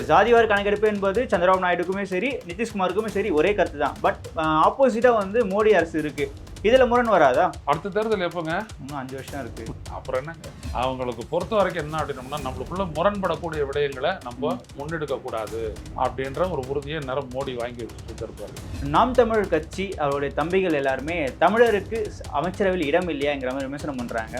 ஜாதிவாரி கணக்கெடுப்பு என்பது சந்திரபாபு நாயுடுக்குமே சரி நிதிஷ்குமாருக்குமே சரி ஒரே கருத்து தான் பட் ஆப்போசிட்டா வந்து மோடி அரசு இருக்கு. இதுல முரண் வராதா? அடுத்த தேர்தல் எப்போங்க? இன்னும் அஞ்சு வருஷம் இருக்கு. அப்புறம் என்னங்க? அவங்களுக்கு பொறுத்த வரைக்கும் என்ன அப்படின்னம்னா நம்மளுக்குள்ள முரண்படக்கூடிய விடயங்களை நம்ம முன்னெடுக்க கூடாது அப்படின்ற ஒரு உறுதியை நேரம் மோடி வாங்கி வச்சுட்டு இருப்பாரு நாம் தமிழர் கட்சி அவருடைய தம்பிகள் எல்லாருமே தமிழருக்கு அமைச்சரவையில் இடம் இல்லையாங்கிற மாதிரி விமர்சனம் பண்றாங்க.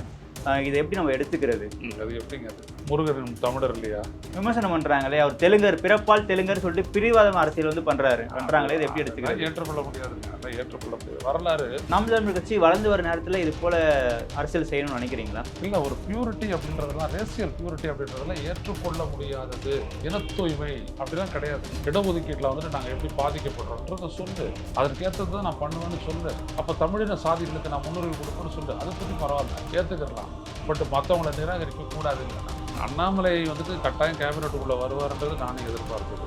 இதை எப்படி நம்ம எடுத்துக்கிறது? அது எப்படிங்க அது? முருகன் தமிழர் இல்லையா? விமர்சனம் பண்றாங்களே அவர் தெலுங்கர் பிறப்பால் தெலுங்கர் சொல்லிட்டு பிரிவாதம் அரசியல் வந்து பண்றாரு. பண்றாங்களே இதை எப்படி எடுத்துக்கிறது? ஏற்றுக்கொள்ள முடியாதுங்க ஏற்றுக்கொள்ள முடியாது வரலாறு. நாம் தமிழர் கட்சி வளர்ந்து வர நேரத்துல இது போல அரசியல் செய்யணும்னு நினைக்கிறீங்களா? இல்ல ஒரு பியூரிட்டி அப்படின்றதெல்லாம் ரேசியல் பியூரிட்டி அப்படின்றதெல்லாம் ஏற்றுக்கொள்ள முடியாதது. இன தூய்மை அப்படிலாம் கிடையாது. இடஒதுக்கீட்டில் வந்துட்டு நாங்கள் எப்படி பாதிக்கப்படுறோன்றத சொல்லு. அதற்கேற்றது தான் நான் பண்ணுவேன்னு சொல்லு. அப்போ தமிழின சாதிகளுக்கு நான் முன்னுரிமை கொடுப்பேன்னு சொல்லு. அதை பற்றி பரவாயில்ல ஏற்றுக்கலாம் பட் மற்றவங்களை நிராகரிக்க கூடாது அண்ணாமலை வந்துட்டு கட்டாயம் கேபினட்டுக்குள்ளே வருவார்ன்றது நானே எதிர்பார்க்குது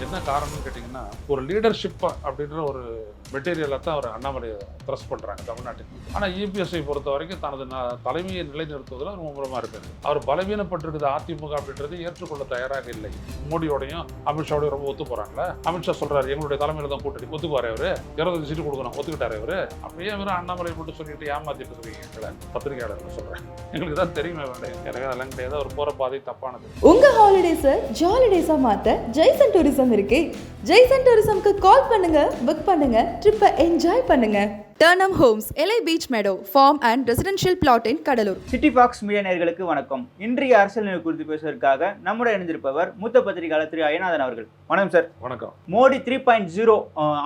என்ன காரணம்னு கேட்டிங்கன்னா ஒரு லீடர்ஷிப் அப்படின்ற ஒரு மெட்டீரியலை தான் அவர் அண்ணாமலையை ப்ரெஸ் பண்ணுறாங்க தமிழ்நாட்டுக்கு ஆனால் இபிஎஸ்ஐ பொறுத்த வரைக்கும் தனது ந- தலைமையை நிலைநிறுத்துவதில் ரொம்ப மும்முரமாக இருக்குது அவர் பலவீனப்பட்டிருக்குது அதிமுக அப்படின்றது ஏற்றுக்கொள்ள தயாராக இல்லை. மோடியோடையும் அமித்ஷாவோடையும் ரொம்ப ஒத்து போகிறாங்களே அமித்ஷா சொல்கிறார் எங்களுடைய தலைமையில் தான் கூட்டணி ஒத்துக்குவார் அவர். இருபத்தஞ்சு சீட்டு கொடுக்கணும் ஒத்துக்கிட்டார் அவர். அப்படியே வெறும் அண்ணாமலை மட்டும் சொல்லிட்டு ஏமாத்திட்டு இருக்கீங்க எங்களை பத்திரிகையாளர்கள் சொல்கிறேன் எங்களுக்கு தான் தெரியுமே வேண்டாம் எனக்கு அதெல்லாம் கிடையாது. அவர் போகிற பாதை தப்பானது. உங்கள் ஹாலிடேஸை ஜாலிடேஸாக மாற்ற ஜெய்சன் டூரிசம் இருக்கே. ஜெய்சன் டூரிசம்க்கு கால் பண்ணுங்க புக் பண்ணுங்க. ட்ரிப்பை என்ஜாய் பண்ணுங்க. டர்னம் ஹோம்ஸ் எலை beach meadow farm and residential plot in Cuddalore city Box Media நேயர்களுக்கு வணக்கம். இன்றைய அரசியல் நிலை குறித்து பேசுவதற்காக நம்முடைய இணைந்திருப்பவர் மூத்த பத்திரிகையாளர் திரு அயநாதன் அவர்கள். வணக்கம் சார் வணக்கம். மோடி த்ரீ பாயிண்ட் ஜீரோ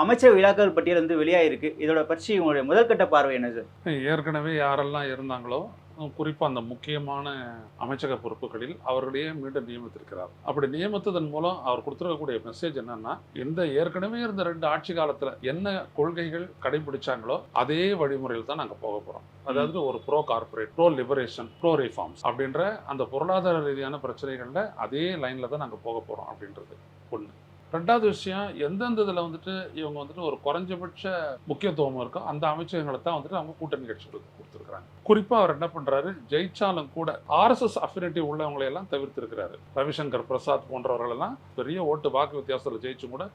அமைச்சர் இலாக்கள் பட்டியல் வந்து வெளியாயிருக்கு. இதோட பற்றி உங்களுடைய முதல்கட்ட பார்வை என்ன சார் ஏற்கனவே யாரெல்லாம் இருந்தாங்களோ குறிப்பாக அந்த முக்கியமான அமைச்சக பொறுப்புகளில் அவர்களையே மீண்டும் நியமித்திருக்கிறார். அப்படி நியமித்ததன் மூலம் அவர் கொடுத்துருக்கக்கூடிய மெசேஜ் என்னன்னா இந்த ஏற்கனவே இருந்த ரெண்டு ஆட்சி காலத்தில் என்ன கொள்கைகள் கடைபிடிச்சாங்களோ அதே வழிமுறையில் தான் நாங்கள் போக போகிறோம் அதாவது ஒரு pro corporate pro liberation pro reforms அப்படின்ற அந்த பொருளாதார ரீதியான பிரச்சனைகளில் அதே லைனில் தான் நாங்கள் போக போகிறோம் அப்படின்றது ஒன்று ரெண்டாவது விஷயம் எந்தெந்த இதில் வந்துட்டு இவங்க வந்துட்டு ஒரு குறைஞ்சபட்ச முக்கியத்துவம் இருக்கோ அந்த அமைச்சகங்களை தான் வந்துட்டு அவங்க கூட்டணி கட்சிகளுக்கு கொடுத்துருக்காங்க குறிப்பாக அவர் என்ன பண்ணுறாரு ஜெயிச்சாலும் கூட ஆர்எஸ்எஸ் அஃபினிட்டி உள்ளவங்களை எல்லாம் தவிர்த்திருக்கிறாரு. ரவிசங்கர் பிரசாத் போன்றவர்களெல்லாம் பெரிய ஓட்டு வாக்கு வித்தியாசத்தில் ஜெயிச்சும் கூட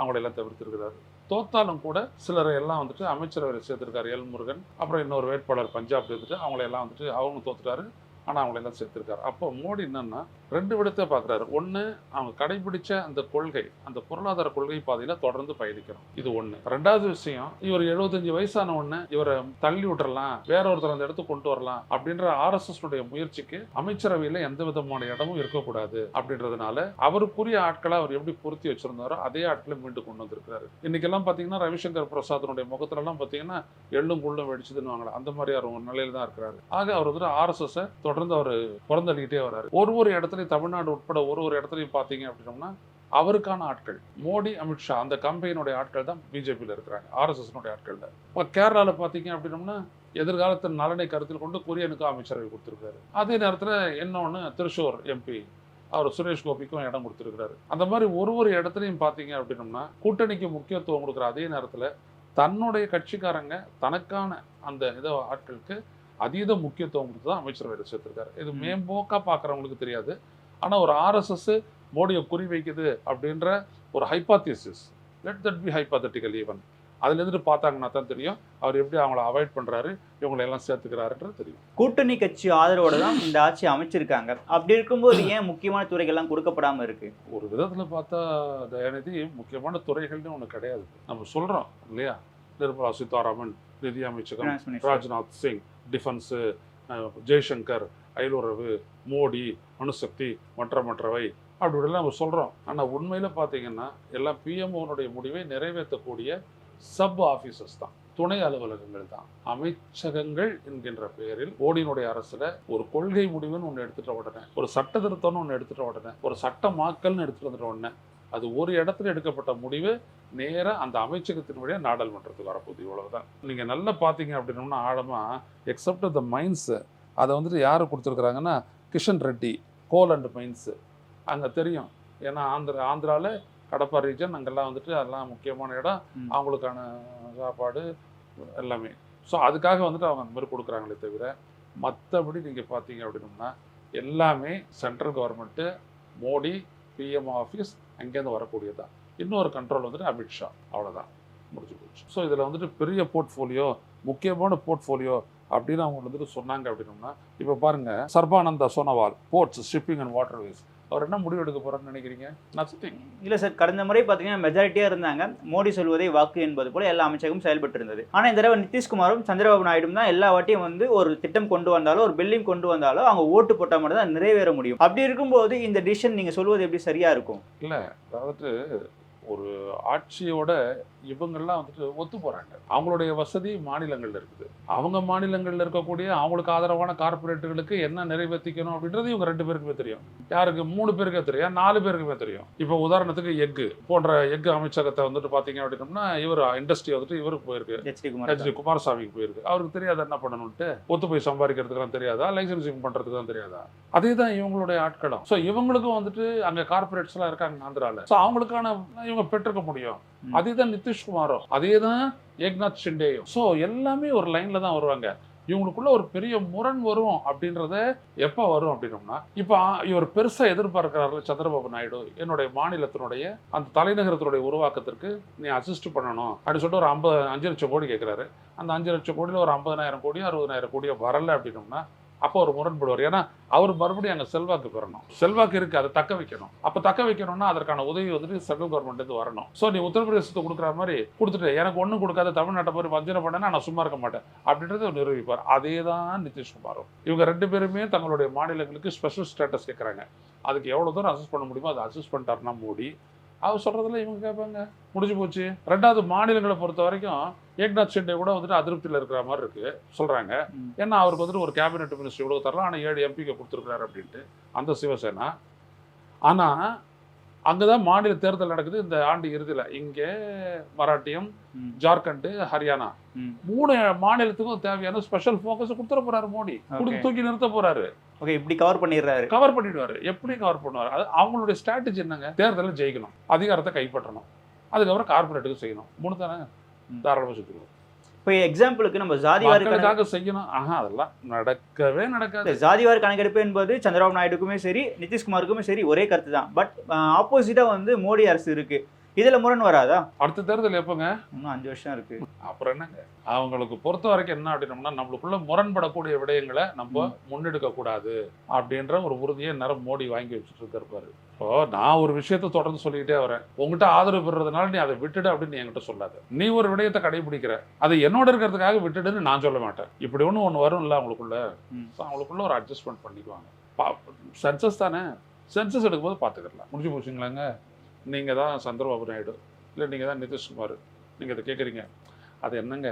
அவங்களையெல்லாம் தவிர்த்திருக்கிறாரு. தோத்தாலும் கூட சிலரை எல்லாம் வந்துட்டு அமைச்சரவை சேர்த்திருக்காரு எல் முருகன் அப்புறம் இன்னொரு வேட்பாளர் பஞ்சாப் எடுத்துட்டு அவங்களையெல்லாம் வந்துட்டு அவங்க தோத்துட்டாரு ஆனால் அவங்களெல்லாம் சேர்த்திருக்காரு. அப்போ மோடி என்னன்னா ரெண்டு விடத்தை பார்க்குறாரு. ஒன்று அவங்க கடைபிடிச்ச அந்த கொள்கை அந்த பொருளாதார கொள்கை பாதையில் தொடர்ந்து பயணிக்கணும் இது ஒன்று ரெண்டாவது விஷயம் இவர் எழுபத்தஞ்சு வயசான ஒன்று இவரை தள்ளி விட்டுறலாம் வேற ஒருத்தர் அந்த இடத்துக்கு கொண்டு வரலாம் அப்படின்ற ஆர்எஸ்எஸ் உடைய முயற்சிக்கு அமைச்சரவையில் எந்த விதமான இடமும் இருக்கக்கூடாது அப்படின்றதுனால அவருக்குரிய ஆட்களை அவர் எப்படி பொருத்தி வச்சிருந்தாரோ அதே ஆட்களை மீண்டும் கொண்டு வந்திருக்கிறாரு. இன்னைக்கெல்லாம் பார்த்தீங்கன்னா ரவிசங்கர் பிரசாத்தினுடைய முகத்துலலாம் பார்த்தீங்கன்னா எள்ளும் குள்ளும் வெடிச்சதுன்னு வாங்கலாம் அந்த மாதிரி அவர் ஒரு நிலையில தான் இருக்கிறாரு. ஆக அவர் வந்து ஆர்எஸ்எஸ் தொடர்ந்து அவர் புறந்தள்ளிக்கிட்டே வர்றாரு ஒரு ஒரு இடத்துல இடத்துலையும் தமிழ்நாடு உட்பட ஒரு ஒரு இடத்துலையும் பார்த்தீங்க அப்படின்னோம்னா அவருக்கான ஆட்கள் மோடி அமித்ஷா அந்த கம்பெனியினுடைய ஆட்கள் தான் பிஜேபியில் இருக்கிறாங்க ஆர்எஸ்எஸ்னுடைய ஆட்கள் தான். இப்போ கேரளாவில் பார்த்தீங்க அப்படின்னோம்னா எதிர்காலத்தின் நலனை கருத்தில் கொண்டு குரியனுக்கும் அமைச்சரவை கொடுத்துருக்காரு. அதே நேரத்தில் இன்னொன்று திருஷூர் எம்பி அவர் சுரேஷ் கோபிக்கும் இடம் கொடுத்துருக்கிறாரு. அந்த மாதிரி ஒரு ஒரு இடத்துலையும் பார்த்தீங்க அப்படின்னோம்னா கூட்டணிக்கு முக்கியத்துவம் கொடுக்குற அதே நேரத்தில் தன்னுடைய கட்சிக்காரங்க தனக்கான அந்த இதை ஆட்களுக்கு அதீத முக்கியத்துவம் கொடுத்து தான் அமைச்சரவையில் சேர்த்திருக்காரு இது. மேம்போக்காக பார்க்குறவங்களுக்கு தெரியாது. ஆனால் ஒரு ஆர்எஸ்எஸ் மோடியை குறி வைக்குது அப்படின்ற ஒரு hypothesis let that be hypothetical even அதுல இருந்துட்டு பார்த்தாங்கன்னா தான் தெரியும். அவர் எப்படி அவங்கள அவாய்ட் பண்றாரு இவங்களை எல்லாம் சேர்த்துக்கிறாருன்றது தெரியும். கூட்டணி கட்சி ஆதரவோட தான் இந்த ஆட்சி அமைச்சிருக்காங்க. அப்படி இருக்கும்போது ஏன் முக்கியமான துறைகள்லாம் கொடுக்கப்படாம இருக்கு? ஒரு விதத்துல பார்த்தா தயாநிதி முக்கியமான துறைகள்னு ஒன்று கிடையாது. நம்ம சொல்றோம் இல்லையா? நிர்மலா சீதாராமன் நிதி அமைச்சகம். ராஜ்நாத் சிங் டிஃபென்ஸு ஜெய்சங்கர் அயலுறவு மோடி அணுசக்தி மற்ற மற்றவை அப்படிலாம் நம்ம சொல்கிறோம் ஆனால் உண்மையில் பார்த்தீங்கன்னா எல்லாம் பிஎம்ஓனுடைய முடிவை நிறைவேற்றக்கூடிய சப் ஆஃபீஸர்ஸ் தான். துணை அலுவலகங்கள் தான். அமைச்சகங்கள் என்கின்ற பெயரில் மோடியினுடைய அரசுல ஒரு கொள்கை முடிவுன்னு ஒன்று எடுத்துகிட்ட உடனே ஒரு சட்ட திருத்தம்னு ஒன்று எடுத்துகிட்ட உடனே ஒரு சட்டமாக்கல்னு எடுத்துகிட்டு வந்துட்ட உடனே அது ஒரு இடத்துல எடுக்கப்பட்ட முடிவு நேரா அந்த அமைச்சகத்தின் வழியாக நாடாளுமன்றத்துக்கு வரப்போகுது. இவ்வளவுதான். நீங்க நல்லா பார்த்தீங்க அப்படின்னோம்னா ஆழமா எக்ஸப்ட் த மைன்ஸ் அதை வந்துட்டு யார் கொடுத்துருக்குறாங்கன்னா Kishan Reddy coal and mines அங்கே தெரியும். ஏன்னா ஆந்திரா ஆந்திராவில் கடப்பா ரீஜன் அங்கெல்லாம் வந்துட்டு அதெல்லாம் முக்கியமான இடம். அவங்களுக்கான சாப்பாடு எல்லாமே. ஸோ அதுக்காக வந்துட்டு அவங்க அந்த மாதிரி கொடுக்குறாங்களே தவிர மற்றபடி நீங்கள் பார்த்தீங்க அப்படின்னோம்னா எல்லாமே central government Modi PM office அங்கேருந்து வரக்கூடியதான் இன்னொரு கண்ட்ரோல் வந்துட்டு அமித்ஷா அவ்வளோதான் முடிஞ்சு போச்சு. ஸோ இதில் வந்துட்டு பெரிய போர்ட்ஃபோலியோ முக்கியமான போர்ட்ஃபோலியோ அப்படின்னு அவங்க வந்துட்டு சொன்னாங்க அப்படின்னோம்னா இப்போ பாருங்க Sarbananda Sonowal ports shipping and waterways அவர் என்ன முடிவு எடுக்க போறாருன்னு நினைக்கிறீங்க? நத்திங் இல்ல சார் கடந்த முறை பாத்தீங்கன்னா மெஜாரிட்டியா இருந்தாங்க. மோடி சொல்வதே வாக்கு என்பது போல எல்லா அமைச்சகமும் செயல்பட்டு இருந்தது ஆனா இந்த தடவை நிதிஷ்குமாரும் சந்திரபாபு நாயுடும் தான் எல்லா வாட்டியும் வந்து ஒரு திட்டம் கொண்டு வந்தாலோ ஒரு பில்லிங் கொண்டு வந்தாலோ அவங்க ஓட்டு போட்டா மட்டும் தான் நிறைவேற முடியும். அப்படி இருக்கும்போது இந்த டிசிஷன் நீங்க சொல்வது எப்படி சரியா இருக்கும்? அதாவது ஒரு ஆட்சியோட இவங்கெல்லாம் வந்துட்டு ஒத்து போறாங்க. அவங்களுடைய வசதி மாநிலங்கள்ல இருக்குது. அவங்க மாநிலங்கள்ல இருக்கக்கூடிய அவங்களுக்கு ஆதரவான கார்பரேட்டுகளுக்கு என்ன நிறைவேற்றிக்கணும் அப்படின்றது இவங்க ரெண்டு பேருக்குமே தெரியும். யாருக்கு? மூணு பேருக்கே தெரியும். நாலு பேருக்குமே தெரியும். இப்போ உதாரணத்துக்கு எஃகு போன்ற எஃகு அமைச்சகத்தை வந்துட்டு பாத்தீங்க அப்படின்னம்னா இவர் இண்டஸ்ட்ரி வந்துட்டு இவருக்கு போயிருக்கு. குமார் ஹெச்டி குமாரசாமிக்கு போயிருக்கு. அவருக்கு தெரியாத என்ன பண்ணணும்ட்டு ஒத்து போய் சம்பாதிக்கிறதுக்குலாம் தெரியாதா? லைசன்சிங் பண்றதுக்கு தெரியாதா? அதே தான் இவங்களுடைய ஆட்களும். ஸோ இவங்களுக்கும் வந்துட்டு அங்க கார்பரேட்ஸ் எல்லாம் இருக்காங்க ஆந்திரால. ஸோ அவங்களுக்கான இவங்க பெற்றுக்க முடியும். ம். அதே தான் நிதிஷ்குமாரும். அதே தான் ஏக்நாத் ஷிண்டேயும். ஸோ எல்லாமே ஒரு லைன்ல தான் வருவாங்க. இவங்களுக்குள்ள ஒரு பெரிய முரண் வரும் அப்படின்றத எப்போ வரும் அப்படின்னோம்னா இப்போ இவர் பெருசா எதிர்பார்க்கிறாரு சந்திரபாபு நாயுடு என்னுடைய மாநிலத்தினுடைய அந்த தலைநகரத்தினுடைய உருவாக்கத்திற்கு நீ அசிஸ்ட் பண்ணணும் அப்படின்னு சொல்லிட்டு ஒரு ஐம்பது அஞ்சு லட்சம் கோடி கேட்குறாரு அந்த அஞ்சு லட்சம் கோடியில் ஒரு ஐம்பதனாயிரம் கோடியோ அறுபதாயிரம் கோடியோ வரல அப்படின்னோம்னா அப்போ ஒரு முரண்படுவார். ஏன்னா அவர் மறுபடியும் அங்கே செல்வாக்கு பெறணும் செல்வாக்கு இருக்குது அதை தக்க வைக்கணும். அப்போ தக்க வைக்கணும்னா அதற்கான உதவி வந்துட்டு சென்ட்ரல் கவர்மெண்ட் வரணும். ஸோ நீ உத்தரப்பிரதேசத்தை கொடுக்குற மாதிரி கொடுத்துட்டு எனக்கு ஒன்றும் கொடுக்காத தமிழ்நாட்டை மாதிரி வஞ்சனை பண்ணனா நான் சும்மா இருக்க மாட்டேன் அப்படின்றத நிரூபிப்பார். அதே தான் நிதிஷ்குமாரும் இவங்க ரெண்டு பேருமே தங்களுடைய மாநிலங்களுக்கு ஸ்பெஷல் ஸ்டேட்டஸ் கேட்குறாங்க அதுக்கு எவ்வளோ தூரம் அசஸ் பண்ண முடியுமோ அதை அசஸ் பண்ணிட்டாருன்னா மோடி. அவர் சொல்கிறதுல இவங்க கேட்பாங்க முடிஞ்சு போச்சு. ரெண்டாவது மாநிலங்களை பொறுத்த வரைக்கும் ஏக்நாத் ஷிண்டே கூட வந்துட்டு அதிருப்தியில் இருக்கிற மாதிரி இருக்கு. சொல்றாங்க. ம். ஏன்னா அவருக்கு வந்துட்டு ஒரு கேபினெட் மினிஸ்ட்ரி இவ்வளவு தரலாம். ஆனால் ஏழு எம்பிக்கு கொடுத்துருக்காரு அப்படின்ட்டு. அந்த சிவசேனா. ஆனா அங்கதான் மாநில தேர்தல் நடக்குது. இந்த ஆண்டு இறுதியில். இங்கே மராட்டியம். ஜார்க்கண்ட் ஹரியானா. மூணு மாநிலத்துக்கும் தேவையான ஸ்பெஷல் ஃபோக்கஸ் கொடுத்துட போறாரு மோடி. கொடுத்து. தூக்கி நிறுத்த போறாரு. ஓகே இப்படி கவர் பண்ணிடுறாரு. கவர் பண்ணிடுவாரு. எப்படி கவர் பண்ணுவார்? அது அவங்களுடைய ஸ்ட்ராட்டஜி என்னங்க? தேர்தலில் ஜெயிக்கணும். அதிகாரத்தை கைப்பற்றணும். அதுக்கப்புறம் கார்பரேட்டுக்கு செய்யணும். மூணு தானே. தாராளமாக சுற்றுவோம் இப்போ எக்ஸாம்பிளுக்கு நம்ம ஜாதிவாரி செய்யணும். ஆஹா அதெல்லாம் நடக்கவே நடக்காது. ஜாதிவாரி கணக்கெடுப்பு என்பது சந்திரபாபு நாயுடுக்குமே சரி நிதிஷ்குமாருக்குமே சரி ஒரே கருத்து தான் பட் ஆப்போசிட்டா வந்து மோடி அரசு இருக்கு. இதுல முரண் வராதா? அடுத்த தேர்தல் எப்போங்க? இன்னும் அஞ்சு வருஷம் இருக்கு. அப்புறம் என்னங்க? அவங்களுக்கு பொறுத்த வரைக்கும் என்ன அப்படின்னோம்னா நம்மளுக்குள்ள முரண்படக்கூடிய விடயங்களை நம்ம முன்னெடுக்க கூடாது அப்படின்ற ஒரு உறுதியை நேரம் மோடி வாங்கி வச்சுட்டு இருப்பாரு இப்போ நான் ஒரு விஷயத்த தொடர்ந்து சொல்லிக்கிட்டே வரேன். உங்ககிட்ட ஆதரவு பெறுறதுனால நீ அதை விட்டுடு அப்படின்னு என்கிட்ட சொல்லாத. நீ ஒரு விடயத்தை கடைபிடிக்கிற. அது என்னோட இருக்கிறதுக்காக விட்டுடுன்னு நான் சொல்ல மாட்டேன். இப்படி ஒன்று ஒன்று வரும்ல அவங்களுக்குள்ள. ம். ஸோ அவங்களுக்குள்ள ஒரு அட்ஜஸ்ட்மெண்ட் பண்ணிக்குவாங்க. சென்சஸ் தானே? சென்சஸ் எடுக்கும்போது பார்த்துக்கலாம் முடிஞ்சு போச்சுங்களாங்க நீங்கள் தான் சந்திரபாபு நாயுடு. இல்லை நீங்கள் தான் நிதிஷ்குமார். நீங்கள் இதை கேட்குறீங்க அது என்னங்க?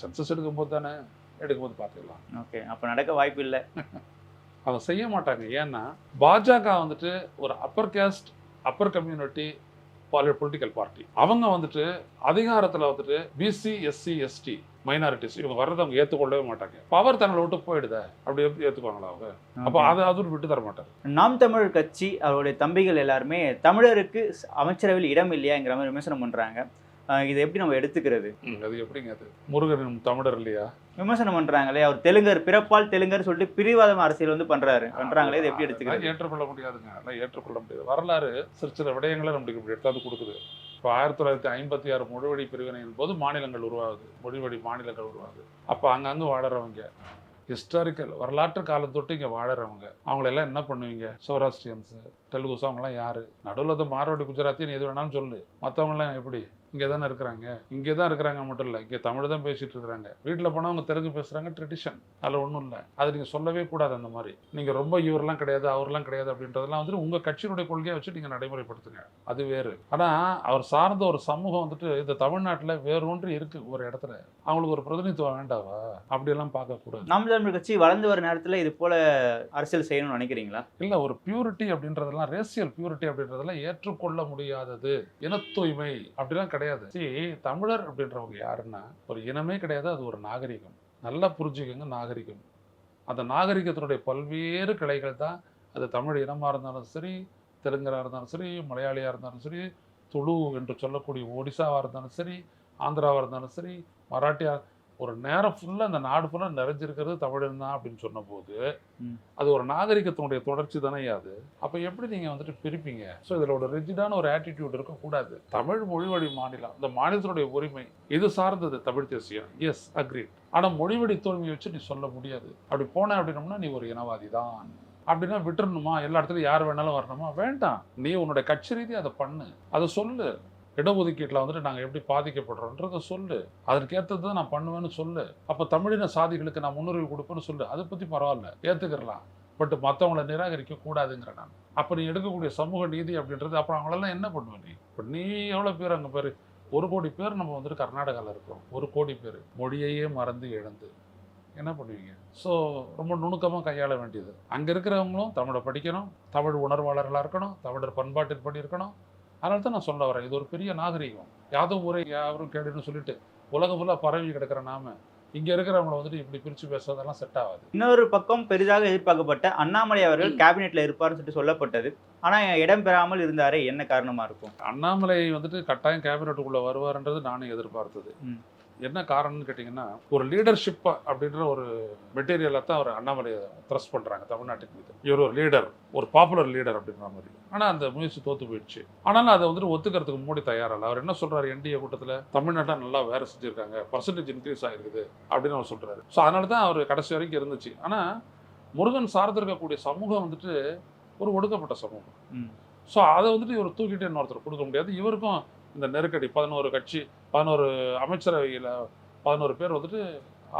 சென்சஸ் எடுக்கும்போது தானே எடுக்கும்போது பார்த்துக்கலாம். ஓகே அப்ப நடக்க வாய்ப்பு இல்லை. அவங்க செய்ய மாட்டாங்க. ஏன்னா பாஜக வந்துட்டு ஒரு upper caste upper community political party அவங்க வந்துட்டு அதிகாரத்தில் வந்துட்டு பிசி எஸ்சி எஸ்டி மைனாரிட்டிஸ் இவங்க வர்றதை அவங்க ஏற்றுக்கொள்ளவே மாட்டாங்க. பவர் தங்களை விட்டு போயிடுதே அப்படி ஏற்றுக்குவாங்களா அவங்க? அப்போ அதை அதுவும் விட்டு தர மாட்டாங்க நாம் தமிழ் கட்சி அவருடைய தம்பிகள் எல்லாருமே தமிழருக்கு அமைச்சரவையில் இடம் இல்லையாங்கிற மாதிரி விமர்சனம் பண்றாங்க. அஹ் இதை எப்படி நம்ம எடுத்துக்கிறது? அது எப்படிங்க அது? முருகன் தமிழர் இல்லையா? விமர்சனம் பண்றாங்களே அவர் தெலுங்கர் பிறப்பால் தெலுங்கர் சொல்லிட்டு பிரிவாதம் அரசியல் வந்து பண்றாரு. பண்றாங்களே இதை எப்படி எடுத்துக்கிறது? ஏற்றுக்கொள்ள முடியாதுங்க. அதெல்லாம் ஏற்றுக்கொள்ள முடியாது. வரலாறு சிறு சில விடயங்களை நம்மளுக்கு இப்படி எடுத்தாந்து கொடுக்குது. இப்போ ஆயிரத்தி தொள்ளாயிரத்தி ஐம்பத்தி ஆறு மொழிவழி பிரிவினையின் போது மாநிலங்கள் உருவாகுது. மொழிவழி மாநிலங்கள் உருவாகுது. அப்போ அங்கங்கே வாழறவங்க ஹிஸ்டாரிக்கல் வரலாற்று காலம் தொட்டு இங்கே வாழறவங்க அவங்களெல்லாம் என்ன பண்ணுவீங்க? சௌராஷ்டிரியன்ஸு தெலுங்குஸ் அவங்களாம் யாரு? நடுவில் மாரோடி குஜராத்தின்னு எது வேணாலும் சொல்லு. மற்றவங்களாம் எப்படி? இங்கே தானே இருக்கிறாங்க. இங்கே தான் இருக்கிறாங்க மட்டும் இல்லை இங்கே தமிழ் தான் பேசிட்டு இருக்கிறாங்க. வீட்டில் போனால் அவங்க தெலுங்கு பேசுகிறாங்க ட்ரெடிஷன் அதில் ஒன்றும் இல்லை. அது நீங்கள் சொல்லவே கூடாது அந்த மாதிரி. நீங்கள் ரொம்ப இவரெல்லாம் கிடையாது அவர்லாம் கிடையாது அப்படின்றதெல்லாம் வந்துட்டு உங்கள் கட்சியினுடைய கொள்கையை வச்சு நீங்கள் நடைமுறைப்படுத்துங்க. அது வேறு. ஆனால் அவர் சார்ந்த ஒரு சமூகம் வந்துட்டு இந்த தமிழ்நாட்டில் வேறு ஒன்று இருக்கு ஒரு இடத்துல. அவங்களுக்கு ஒரு பிரதிநிதித்துவம் வேண்டாவா? அப்படியெல்லாம் பார்க்கக்கூடாது நாம் தமிழ் கட்சி வளர்ந்து வர நேரத்துல இது போல அரசியல் செய்யணும்னு நினைக்கிறீங்களா? இல்லை ஒரு பியூரிட்டி அப்படின்றதெல்லாம் ரேசியல் பியூரிட்டி அப்படின்றதெல்லாம் ஏற்றுக்கொள்ள முடியாதது. இன தூய்மை அப்படிலாம் கிடையாது. See, தமிழர் அப்படின்றவங்க யாருன்னா ஒரு இனமே கிடையாது அது ஒரு நாகரிகம். நல்லா புரிஞ்சுக்கங்க நாகரிகம். அந்த நாகரிகத்தினுடைய பல்வேறு கிளைகள் தான் அது தமிழ் இனமாக இருந்தாலும் சரி தெலுங்கராக இருந்தாலும் சரி மலையாளியாக இருந்தாலும் சரி துளு என்று சொல்லக்கூடிய ஒடிசாவாக இருந்தாலும் சரி ஆந்திராவாக இருந்தாலும் சரி மராட்டியாக ஒரு நேரம் ஃபுல்லாக அந்த நாடு ஃபுல்லாக நிறைஞ்சிருக்கிறது தமிழன் தான் அப்படின்னு சொன்னபோது. அது ஒரு நாகரிகத்தினுடைய தொடர்ச்சி தானே அது? அப்போ எப்படி நீங்கள் வந்துட்டு பிரிப்பீங்க? ஸோ இதில் ஒரு ரிஜிடான ஒரு ஆட்டிடியூட் இருக்கக்கூடாது. தமிழ் மொழிவழி மாநிலம் இந்த மாநிலத்தினுடைய உரிமை இது சார்ந்தது தமிழ் தேசியம் எஸ் அக்ரி ஆனால் மொழிவழி தோல்வியை வச்சு நீ சொல்ல முடியாது. அப்படி போன அப்படின்னம்னா நீ ஒரு இனவாதி தான். அப்படின்னா விட்டுறணுமா? எல்லா இடத்துலையும் யார் வேணாலும் வரணுமா? வேண்டாம். நீ உன்னுடைய கட்சி ரீதியாக அதை பண்ணு. அதை சொல்லு. இடஒதுக்கீட்டில் வந்துட்டு நாங்கள் எப்படி பாதிக்கப்படுறோன்றத சொல்லு. அதற்கேற்றது தான் நான் பண்ணுவேன்னு சொல்லு. அப்போ தமிழின சாதிகளுக்கு நான் முன்னுரிமை கொடுப்பேன்னு சொல்லு. அதை பற்றி பரவாயில்ல ஏற்றுக்கிறலாம் பட் மற்றவங்கள நிராகரிக்க கூடாதுங்கிற நான். அப்போ நீ எடுக்கக்கூடிய சமூக நீதி அப்படின்றது அப்புறம் அவங்களெல்லாம் என்ன பண்ணுவ நீ? இப்போ நீ எவ்வளோ பேர் அங்கே பேர்? ஒரு கோடி பேர் நம்ம வந்துட்டு கர்நாடகாவில் இருக்கிறோம். ஒரு கோடி பேர். மொழியையே மறந்து இழந்து என்ன பண்ணுவீங்க? ஸோ ரொம்ப நுணுக்கமாக கையாள வேண்டியது. அங்கே இருக்கிறவங்களும் தமிழை படிக்கணும். தமிழ் உணர்வாளர்களாக இருக்கணும். தமிழர் பண்பாட்டின்படி இருக்கணும் அதனால தான் நான் சொல்ல வரேன். இது ஒரு பெரிய நாகரிகம். யாதும் ஊரே யாரும் கேடுன்னு சொல்லிட்டு உலகம் ஃபுல்லாக பரவி கிடக்கிற நாம இங்கே இருக்கிறவங்கள வந்துட்டு இப்படி பிரித்து பேசுறதெல்லாம் செட் ஆகாது. இன்னொரு பக்கம் பெரிதாக எதிர்பார்க்கப்பட்ட அண்ணாமலை அவர்கள் கேபினெட்ல இருப்பார்னு சொல்லிட்டு சொல்லப்பட்டது. ஆனா இடம் பெறாமல் இருந்தாரே என்ன காரணமா இருக்கும்? அண்ணாமலை வந்துட்டு கட்டாயம் கேபினட்டுக்குள்ளே வருவார்ன்றது நானும் எதிர்பார்த்தது. என்ன காரணம்னு கேட்டிங்கன்னா ஒரு லீடர்ஷிப் அப்படின்ற ஒரு மெட்டீரியலை தான் அவர் அண்ணாமலையை த்ரஸ்ட் பண்ணுறாங்க தமிழ்நாட்டுக்கு மீது. இவர் ஒரு லீடர் ஒரு பாப்புலர் லீடர் அப்படின்ற மாதிரி. ஆனால் அந்த முயற்சி தோத்து போயிடுச்சு. ஆனாலும் அதை வந்துட்டு ஒத்துக்கிறதுக்கு மோடி தயாரில்ல அவர் என்ன சொல்றாரு என்டிஏ கூட்டத்தில்? தமிழ்நாட்டில் நல்லா வேலை செஞ்சுருக்காங்க பர்சன்டேஜ் இன்க்ரீஸ் ஆகிருக்குது அப்படின்னு அவர் சொல்றாரு. ஸோ அதனால தான் அவர் கடைசி வரைக்கும் இருந்துச்சு. ஆனால் முருகன் சார்ந்திருக்கக்கூடிய சமூகம் வந்துட்டு ஒரு ஒடுக்கப்பட்ட சமூகம். ஸோ அதை வந்துட்டு இவர் தூக்கிட்டு இன்னொருத்தர் கொடுக்க முடியாது. இவருக்கும் இந்த நெருக்கடி பதினோரு கட்சி பதினோரு அமைச்சரவையில் பதினோரு பேர் வந்துட்டு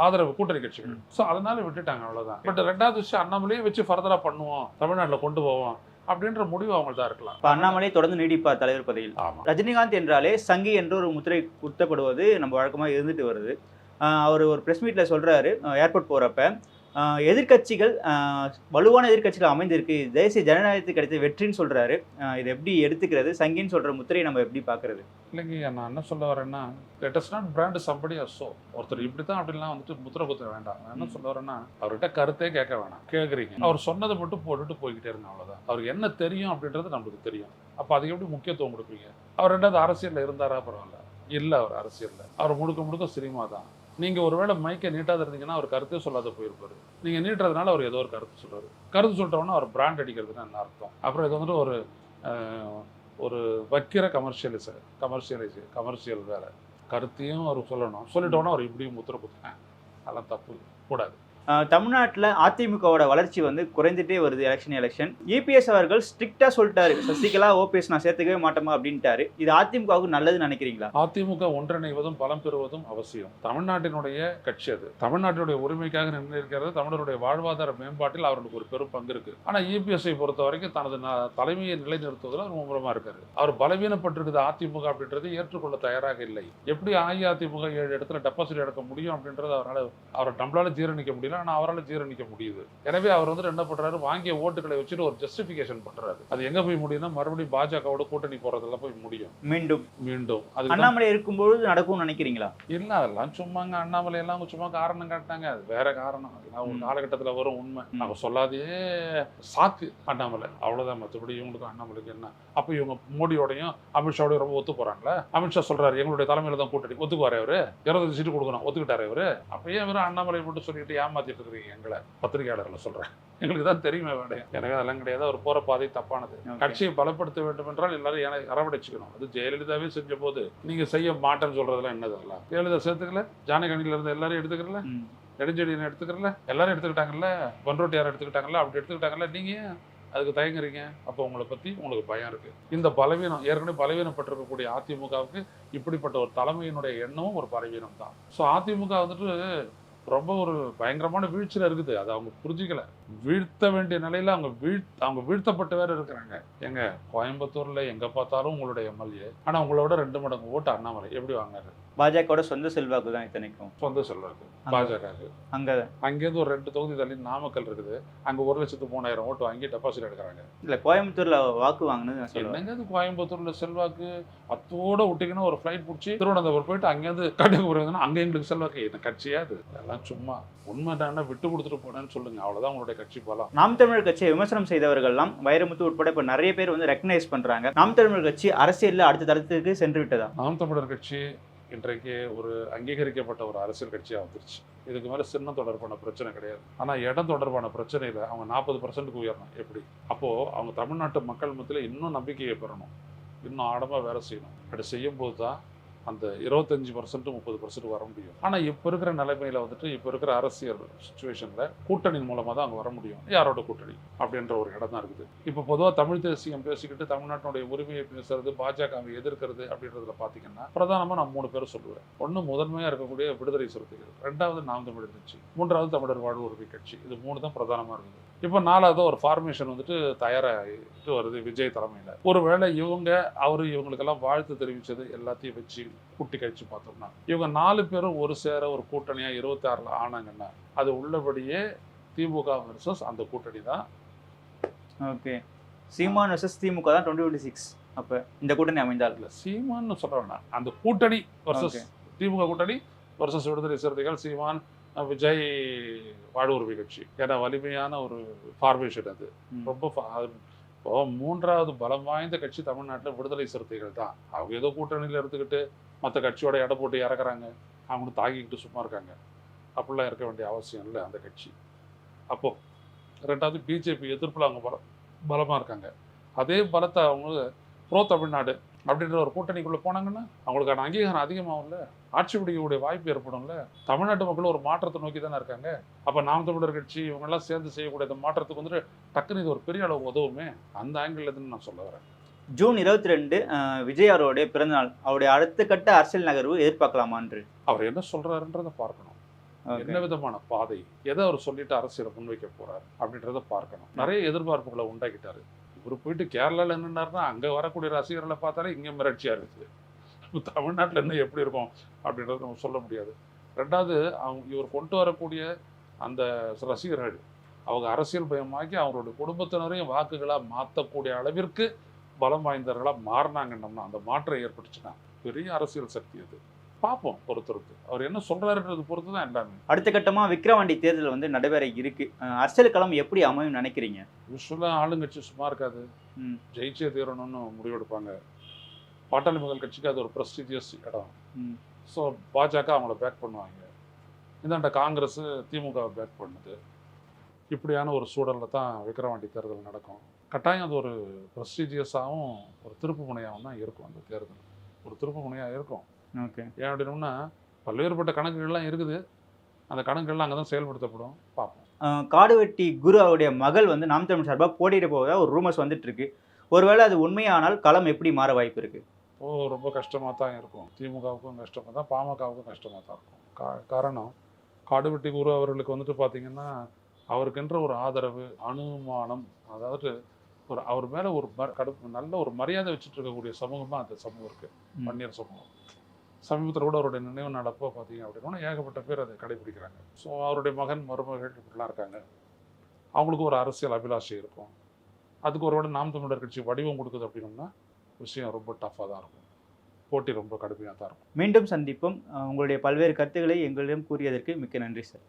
ஆதரவு கூட்டணி கட்சிகள். ஸோ அதனால விட்டுட்டாங்க அவ்வளோதான் பட் ரெண்டாவது விஷயம் அண்ணாமலையே வச்சு ஃபர்தராக பண்ணுவோம் தமிழ்நாட்டில் கொண்டு போவோம் அப்படின்ற முடிவு அவங்கள்ட்ட இருக்கலாம். இப்ப அண்ணாமலை தொடர்ந்து நீடிப்பார் தலைவர் பதவியில்? ரஜினிகாந்த் என்றாலே சங்கி என்ற ஒரு முத்திரை குத்தப்படுவது நம்ம வழக்கமாக இருந்துட்டு வருது. அவர் ஒரு ப்ரெஸ் மீட்டில் சொல்கிறாரு ஏர்போர்ட் போகிறப்ப எதிர்க்கட்சிகள் ஆஹ் வலுவான எதிர்க்கட்சிகள் அமைந்திருக்கு. தேசிய ஜனநாயகத்துக்கு கிடைத்த வெற்றின்னு சொல்கிறாரு இதை எப்படி எடுத்துக்கிறது? சங்கின்னு சொல்கிற முத்திரையை நம்ம எப்படி பார்க்கறது? இல்லைங்க நான் என்ன சொல்ல வரேன்னா latest not brand somebody also ஒருத்தர் இப்படி தான் அப்படிலாம் வந்துட்டு முத்திர குத்த வேண்டாம். நான் என்ன சொல்ல வரேன்னா அவர்கிட்ட கருத்தே கேட்க வேணாம். கேட்குறீங்க அவர் சொன்னதை மட்டும் போட்டுட்டு போய்கிட்டே இருங்க அவ்வளோதான் அவருக்கு என்ன தெரியும் அப்படின்றது நம்மளுக்கு தெரியும். அப்போ அதுக்கு எப்படி முக்கியத்துவம் கொடுப்பீங்க? அவர் ரெண்டாவது அரசியலில் இருந்தாரா? பரவாயில்ல. இல்லை அவர் அரசியலில். அவர் முழுக்க முழுக்க சினிமா தான் நீங்கள் ஒருவேளை மைக்கை நீட்டாத இருந்தீங்கன்னா அவர் கருத்தே சொல்லாத போயிருப்பாரு. நீங்கள் நீட்டுறதுனால அவர் ஏதோ ஒரு கருத்து சொல்கிறார் கருத்து சொல்லிட்டோன்னா அவர் பிராண்ட் அடிக்கிறதுன்னு என்ன அர்த்தம்? அப்புறம் இது வந்துட்டு ஒரு ஒரு வைக்கிற கமர்ஷியலிச கமர்ஷியலைஸ் கமர்ஷியல் வேலை. கருத்தையும் அவர் சொல்லணும். சொல்லிட்டோன்னா அவர் இப்படியும் முத்திர குத்துனேன் அதெல்லாம் தப்பு கூடாது தமிழ்நாட்டில் அதிமுகவோட வளர்ச்சி வந்து குறைந்துட்டே வருது எலெக்ஷன் எலெக்ஷன் இபிஎஸ் அவர்கள் ஸ்ட்ரிக்டாக சொல்லிட்டாரு. சசிகலா ஓபிஎஸ் நான் சேர்த்துக்கவே மாட்டோமா அப்படின்ட்டாரு. இது அதிமுகவுக்கு நல்லதுன்னு நினைக்கிறீங்களா? அதிமுக ஒன்றிணைவதும் பலம் பெறுவதும் அவசியம். தமிழ்நாட்டினுடைய கட்சி அது. தமிழ்நாட்டினுடைய உரிமைக்காக நிர்ணயிக்கிறது தமிழருடைய வாழ்வாதார மேம்பாட்டில் அவர்களுக்கு ஒரு பெரும் பங்கு இருக்கு. ஆனால் இபிஎஸ்ஐ பொறுத்த வரைக்கும் தனது தலைமையை நிலைநிறுத்துவதில் அவர் மும்முரமா இருக்காரு. அவர் பலவீனப்பட்டிருக்குது அதிமுக அப்படின்றது ஏற்றுக்கொள்ள தயாராக இல்லை. எப்படி அஇஅதிமுக ஏழு இடத்துல டெபாசிட் எடுக்க முடியும் அப்படின்றது அவரால் அவரை நம்மளால ஜீரணிக்க முடியல. ஆனா அவரால் ஜீரணிக்க முடியுது. எனவே அவர் வந்து என்ன பண்றாரு? வாங்கிய ஓட்டுகளை வச்சுட்டு ஒரு ஜஸ்டிஃபிகேஷன் பண்றாரு. அது எங்க போய் முடியும்னா மறுபடியும் பாஜகவோட கூட்டணி போறதுல போய் முடியும். மீண்டும். மீண்டும். அதுக்கு அண்ணாமலை இருக்கும்பொழுது நடக்கும்னு நினைக்கிறீங்களா? இல்ல அதெல்லாம் சும்மாங்க அண்ணாமலை எல்லாம் சும்மா காரணம் காட்டினாங்க. அது வேற காரணம். அதெல்லாம் ஒரு. காலகட்டத்துல வரும் உண்மை. நம்ம சொல்லாதே சாக்கு அண்ணாமலை. அவ்வளவுதான். மற்றபடி இவங்களுக்கும் அண்ணாமலைக்கு என்ன? அப்ப இவங்க மோடியோடையும் அமித்ஷாவோடய ரொம்ப ஒத்து போறாங்களா? அமித்ஷா சொல்றாரு எங்களுடைய தலைமையில தான் கூட்டணி. ஒத்துக்குவாரு அவரு? இருபது சீட்டு கொடுக்கணும். ஒத்துக்கிட்டாரு அவரு? அப்ப ஏன் வெறும் அண்ணாமலை மட்டும் சொல்லிட்டு ஏமாத்திட்டு இருக்கிறீங்க எங்களை பத்திரிகையாளர்களை சொல்றேன். எங்களுக்கு தான் தெரியுமே வேடைய எனவே அதெல்லாம் கிடையாது. அவர் போற பாதை தப்பானது. கட்சியை பலப்படுத்த வேண்டும் என்றால் எல்லாரும் என அரவணைச்சுக்கணும். அது ஜெயலலிதாவே செஞ்ச போது நீங்க செய்ய மாட்டேன்னு சொல்றதெல்லாம் என்னதெல்லாம் ஜெயலலிதா சேர்த்துக்கல? ஜானகணியில இருந்து எல்லாரும் எடுத்துக்கல ம். நெடுஞ்செடியனை எடுத்துக்கிறல? எல்லாரும் எடுத்துக்கிட்டாங்கல்ல? பன்ரோட்டியார் எடுத்துக்கிட்டாங்கல்ல? அப்படி எடுத்துக்கிட்டாங்கல்ல? நீங்க ஏன் அதுக்கு தயங்குறீங்க? அப்போ உங்களை பத்தி உங்களுக்கு பயம் இருக்கு. இந்த பலவீனம் ஏற்கனவே பலவீனப்பட்டிருக்கக்கூடிய அதிமுகவுக்கு இப்படிப்பட்ட ஒரு தலைமையினுடைய எண்ணமும் ஒரு பலவீனம் தான் ஸோ அதிமுக வந்துட்டு ரொம்ப ஒரு பயங்கரமான வீழ்ச்சியில் இருக்குது. அதை அவங்க புரிஞ்சிக்கல. வீழ்த்த வேண்டிய நிலையில் அவங்க வீழ் அவங்க வீழ்த்தப்பட்டு வேற இருக்கிறாங்க. எங்க கோயம்புத்தூரில் எங்கே பார்த்தாலும் உங்களுடைய எம்எல்ஏ. ஆனால் உங்களோட ரெண்டு மடங்கு ஓட்டு அண்ணாமலை. எப்படி வாங்குறாரு பாஜகவோட சொந்த செல்வாக்கு தான் இத்தனைக்கும். சொந்த செல்வாக்கு. பாஜக அங்க. அங்கேருந்து ஒரு ரெண்டு தொகுதி தள்ளி நாமக்கல் இருக்குது. அங்க ஒரு லட்சத்து மூணாயிரம் ஓட்டு வாங்கி டெபாசிட் எடுக்கிறாங்க. இல்ல கோயம்புத்தூர்ல வாக்கு வாங்கினது நான் சொல்லுவேன். கோயம்புத்தூர்ல செல்வாக்கு? அத்தோட விட்டிங்கன்னா ஒரு ஃப்ளைட் பிடிச்சி திருவனந்தபுரம் போயிட்டு அங்கேருந்து கன்னியாகுமரி வந்தோம்னா அங்கே எங்களுக்கு செல்வாக்கு. என்ன கட்சியா அது அதெல்லாம் சும்மா உண்மைதானே விட்டு கொடுத்துட்டு போனேன்னு சொல்லுங்க. அவ்வளவுதான் உங்களுடைய கட்சி போலாம். நாம் தமிழர் கட்சியை விமர்சனம் செய்தவர்கள்லாம் வைரமுத்து உட்பட இப்ப நிறைய பேர் வந்து ரெக்கக்னைஸ் பண்றாங்க. நாம் தமிழர் கட்சி அரசியல்ல அடுத்த தரத்துக்கு சென்று விட்டதா? நாம் தமிழர் கட்சி இன்றைக்கு ஒரு அங்கீகரிக்கப்பட்ட ஒரு அரசியல் கட்சியாக வந்துருச்சு. இதுக்கு மேலே சின்னம் தொடர்பான பிரச்சனை கிடையாது. ஆனால் இடம் தொடர்பான பிரச்சனையில் அவங்க நாற்பது பர்சன்ட்டுக்கு உயரணும். எப்படி? அப்போது அவங்க தமிழ்நாட்டு மக்கள் மத்தியில் இன்னும் நம்பிக்கையை பெறணும். இன்னும் ஆடமாக வேலை செய்யணும். அப்படி செய்யும்போது தான் அந்த இருபத்தஞ்சி பர்சன்ட் முப்பது பர்சன்ட் வர முடியும். ஆனால் இப்போ இருக்கிற நிலைமையில் வந்துட்டு இப்போ இருக்கிற அரசியல் சுச்சுவேஷனில் கூட்டணியின் மூலமாக தான் அங்கே வர முடியும். யாரோட கூட்டணி? அப்படின்ற ஒரு இடம் தான் இருக்குது. இப்போ பொதுவாக தமிழ் தேசியம் பேசிக்கிட்டு தமிழ்நாட்டினுடைய உரிமையை பேசுறது பாஜகவை எதிர்க்கிறது அப்படின்றதுல பார்த்தீங்கன்னா பிரதானமாக நான் மூணு பேர் சொல்லுவேன். ஒன்று முதன்மையாக இருக்கக்கூடிய விடுதலை சிறுத்தைகள். ரெண்டாவது நாம் தமிழர் கட்சி. மூன்றாவது தமிழர் வாழ்வு உரிமை கட்சி. இது மூணு தான் பிரதானமாக இருக்குது. இப்போ நாலாவது ஒரு ஃபார்மேஷன் வந்துட்டு தயாராகிட்டு வருது விஜய் தலைமையில். ஒருவேளை இவங்க அவர் இவங்களுக்கெல்லாம் வாழ்த்து தெரிவித்தது எல்லாத்தையும் வச்சு கூட்டி கழிச்சு பார்த்தோம்னா இவங்க நாலு பேரும் ஒரு சேர ஒரு கூட்டணியாக இருபத்தி ஆறில் ஆனாங்கன்னா அது உள்ளபடியே திமுக versus அந்த கூட்டணி தான். ஓகே. சீமான் வர்சஸ் திமுக தான் டுவெண்ட்டி டுவெண்ட்டி சிக்ஸ் அப்போ இந்த கூட்டணி அமைந்தால். இல்லை சீமான்னு வேணாம். அந்த கூட்டணி வர்சஸ். திமுக கூட்டணி வர்சஸ் விடுதலை சிறுத்தைகள் சீமான் விஜய் வாழ் உரிமை கட்சி. ஏன்னா வலிமையான ஒரு ஃபார்மேஷன் அது. ரொம்ப இப்போ மூன்றாவது பலம் வாய்ந்த கட்சி தமிழ்நாட்டில் விடுதலை சிறுத்தைகள் தான். அவங்க ஏதோ கூட்டணியில் இருந்துக்கிட்டு மற்ற கட்சியோட எடை போட்டு இறக்குறாங்க. அவங்களும் தாங்கிக்கிட்டு சும்மா இருக்காங்க. அப்படிலாம் இருக்க வேண்டிய அவசியம் இல்லை அந்த கட்சி. அப்போ ரெண்டாவது பிஜேபி எதிர்ப்பில் அவங்க பலம் பலமாக இருக்காங்க. அதே பலத்தை அவங்க ப்ரோ தமிழ்நாடு அப்படின்ற ஒரு கூட்டணிக்குள்ளே போனாங்கன்னா அவங்களுக்கான அங்கீகாரம் அதிகமாகும்ல. ஆட்சி பிடிக்கக்கூடிய வாய்ப்பு ஏற்படும்ல. தமிழ்நாட்டு மக்கள் ஒரு மாற்றத்தை நோக்கி தானே இருக்காங்க. அப்போ நாம் தமிழர் கட்சி இவங்கெல்லாம் சேர்ந்து செய்யக்கூடிய இந்த மாற்றத்துக்கு வந்துட்டு டக்குன்னு இது ஒரு பெரிய அளவு உதவுமே அந்த ஆங்கிள் இருந்து நான் சொல்ல வரேன். ஜூன் இருபத்தி ரெண்டு விஜய் அவருடைய பிறந்தநாள். அவருடைய அடுத்த கட்ட அரசியல் நகர்வு எதிர்பார்க்கலாமான்று? அவர் என்ன சொல்றாருன்றதை பார்க்கணும். என்ன விதமான பாதை? எதை அவர் சொல்லிட்டு அரசியலை முன்வைக்க போறாரு அப்படின்றத பார்க்கணும். நிறைய எதிர்பார்ப்புகளை உண்டாக்கிட்டாரு. இவர் போயிட்டு கேரளாவில் என்னன்னாருன்னா அங்கே வரக்கூடிய ரசிகர்களை பார்த்தாலே இங்கே மிரட்சியாக இருக்குது இப்போ தமிழ்நாட்டில் என்ன எப்படி இருக்கும் அப்படின்றத நம்ம சொல்ல முடியாது. ரெண்டாவது அவங்க இவர் கொண்டு வரக்கூடிய அந்த ரசிகர்கள் அவங்க அரசியல் பயமாக்கி அவங்களுடைய குடும்பத்தினரையும் வாக்குகளாக மாற்றக்கூடிய அளவிற்கு பலம் வாய்ந்தவர்களாக மாறினாங்கன்னோம்னா அந்த மாற்றம் ஏற்பட்டுச்சுன்னா பெரிய அரசியல் சக்தி அது. பார்ப்போம் பொறுத்திருக்கு. அவர் என்ன சொல்றாருன்றது பொறுத்து தான் எல்லாமே. அடுத்த கட்டமா விக்கிரவாண்டி தேர்தல் வந்து நடைபெற இருக்கு. அரசியல் களம் எப்படி அமையும் நினைக்கிறீங்க? யூஸ்வலாக ஆளுங்கட்சி சும்மா இருக்காது. ம். ஜெயிச்சே தீரணும்னு முடிவெடுப்பாங்க பாட்டாளி மக்கள் கட்சிக்கு அது ஒரு ப்ரெஸ்டீஜியஸ் இடம். ஸோ பாஜக அவங்கள பேக் பண்ணுவாங்க. இந்தாண்ட காங்கிரஸ் திமுகவை பேக் பண்ணுது. இப்படியான ஒரு சூழலில் தான் விக்கிரவாண்டி தேர்தல் நடக்கும். கட்டாயம் அது ஒரு ப்ரெஸ்டீஜியஸாகவும் ஒரு திருப்பு முனையாகவும் தான் இருக்கும் அந்த தேர்தல். ஒரு திருப்பு முனையாக இருக்கும். ஓகே. ஏன் அப்படின்னோம்னா பல்வேறுபட்ட கணக்குகள்லாம் இருக்குது. அந்த கணக்குகள்லாம் அங்கே தான் செயல்படுத்தப்படும். பார்ப்போம். காடுவெட்டி குரு அவருடைய மகள் வந்து நாம் தமிழ் சார்பாக போட்டியிட போவதா ஒரு ரூமர்ஸ் வந்துட்டு இருக்கு ஒருவேளை அது உண்மையானால் களம் எப்படி மாற வாய்ப்பு இருக்கு? ஓ ரொம்ப கஷ்டமாக தான் இருக்கும். திமுகவுக்கும் கஷ்டமாக தான் பாமகவுக்கும் கஷ்டமாக தான் இருக்கும். கா காரணம் காடுவெட்டி குரு அவர்களுக்கு வந்துட்டு பார்த்தீங்கன்னா அவருக்கென்ற ஒரு ஆதரவு அனுமானம் அதாவது ஒரு அவர் மேலே ஒரு ம கடு நல்ல ஒரு மரியாதை வச்சுட்டு இருக்கக்கூடிய சமூகமாக அந்த சமூகம் இருக்குது ம். வன்னியர் சமூகம். சமீபத்தில் கூட அவருடைய நினைவு நடப்போ பார்த்தீங்க அப்படின்னா ஏகப்பட்ட பேர் அதை கடைபிடிக்கிறாங்க ஸோ அவருடைய மகன் மருமகள் இப்படிலாம் இருக்காங்க. அவங்களுக்கு ஒரு அரசியல் அபிலாஷை இருக்கும். அதுக்கு ஒரு நாம் தமிழர் கட்சி வடிவம் கொடுக்குது அப்படின்னோம்னா விஷயம் ரொம்ப டஃப்பாக தான் இருக்கும். போட்டி ரொம்ப கடுமையாக தான் இருக்கும். மீண்டும் சந்திப்போம். உங்களுடைய பல்வேறு கருத்துக்களை எங்களிடம் கூறியதற்கு மிக்க நன்றி சார்.